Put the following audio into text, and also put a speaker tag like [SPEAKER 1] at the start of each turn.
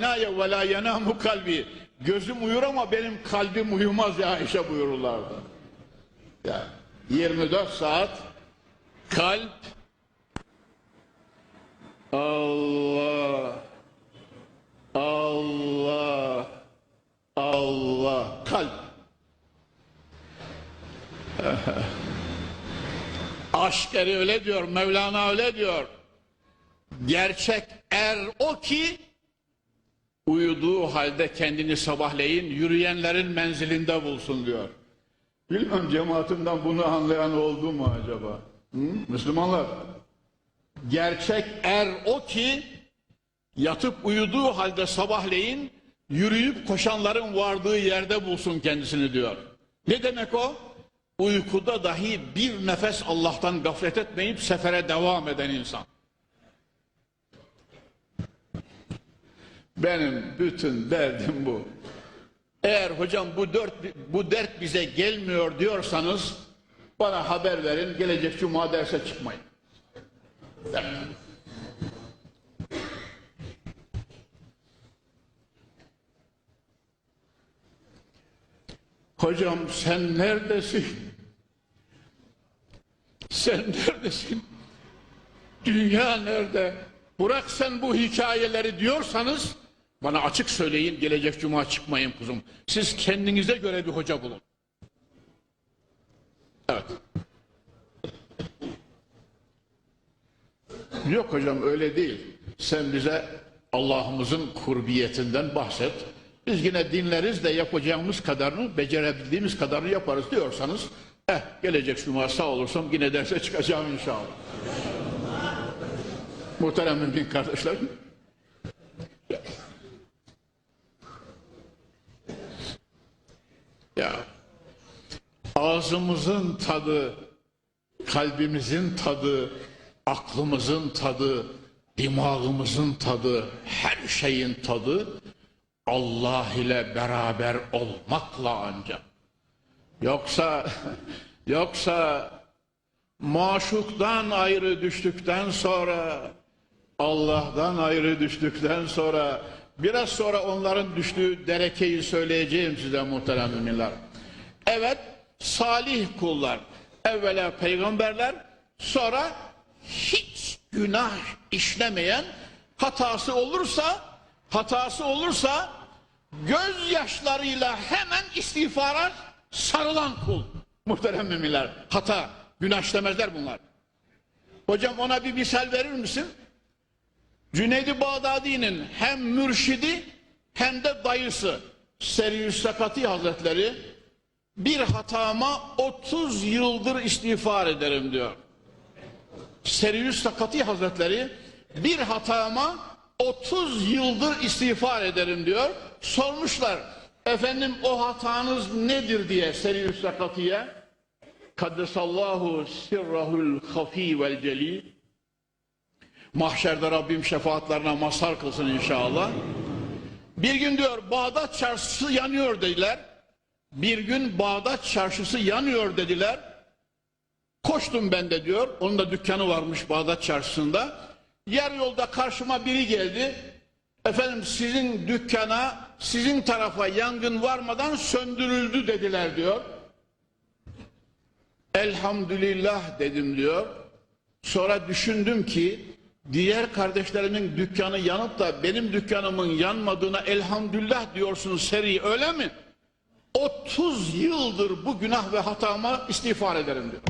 [SPEAKER 1] Naye ve la yenamu kalbi. Gözüm uyur ama benim kalbim uyumaz ya Ayşe buyururlardı. Ya 24 saat kalp Allah Allah Allah kalp Aşk eri öyle diyor Mevlana öyle diyor gerçek er o ki uyuduğu halde kendini sabahleyin yürüyenlerin menzilinde bulsun diyor. Bilmem cemaatimden bunu anlayan oldu mu acaba? Hı? Müslümanlar. Gerçek er o ki yatıp uyuduğu halde sabahleyin yürüyüp koşanların vardığı yerde bulsun kendisini diyor. Ne demek o? Uykuda dahi bir nefes Allah'tan gaflet etmeyip sefere devam eden insan. Benim bütün derdim bu. Eğer hocam bu dört bu dert bize gelmiyor diyorsanız bana haber verin. Gelecek cuma derse çıkmayın. Hocam sen neredesin? Sen neredesin? Dünya nerede? Bırak sen bu hikayeleri diyorsanız bana açık söyleyin gelecek cuma çıkmayın kuzum. Siz kendinize göre bir hoca bulun. Evet. Yok hocam öyle değil. Sen bize Allah'ımızın kurbiyetinden bahset. Biz yine dinleriz de yapacağımız kadarını, becerebildiğimiz kadarını yaparız diyorsanız, eh gelecek cuma sağ olursam yine derse çıkacağım inşallah. Muhterem mümin kardeşlerim. Ya ağzımızın tadı, kalbimizin tadı, aklımızın tadı, dimağımızın tadı, her şeyin tadı Allah ile beraber olmakla ancak. Yoksa yoksa maşuktan ayrı düştükten sonra Allah'tan ayrı düştükten sonra biraz sonra onların düştüğü derekeyi söyleyeceğim size muhterem müminler. Evet salih kullar evvela peygamberler sonra hiç günah işlemeyen hatası olursa hatası olursa gözyaşlarıyla hemen istiğfara sarılan kul. Muhterem müminler hata günah işlemezler bunlar. Hocam ona bir misal verir misin? Cüneydi Bağdadi'nin hem mürşidi hem de dayısı Seriüs Sakati Hazretleri bir hatama 30 yıldır istiğfar ederim diyor. Seriüs Sakati Hazretleri bir hatama 30 yıldır istiğfar ederim diyor. Sormuşlar efendim o hatanız nedir diye Seriüs Sakati'ye. Kaddesallahu sirrahul hafi vel celil. Mahşerde Rabbim şefaatlerine mazhar kılsın inşallah. Bir gün diyor Bağdat çarşısı yanıyor dediler. Bir gün Bağdat çarşısı yanıyor dediler. Koştum ben de diyor. Onun da dükkanı varmış Bağdat çarşısında. Yer yolda karşıma biri geldi. Efendim sizin dükkana, sizin tarafa yangın varmadan söndürüldü dediler diyor. Elhamdülillah dedim diyor. Sonra düşündüm ki diğer kardeşlerimin dükkanı yanıp da benim dükkanımın yanmadığına elhamdülillah diyorsun seri öyle mi? 30 yıldır bu günah ve hatama istiğfar ederim diyor.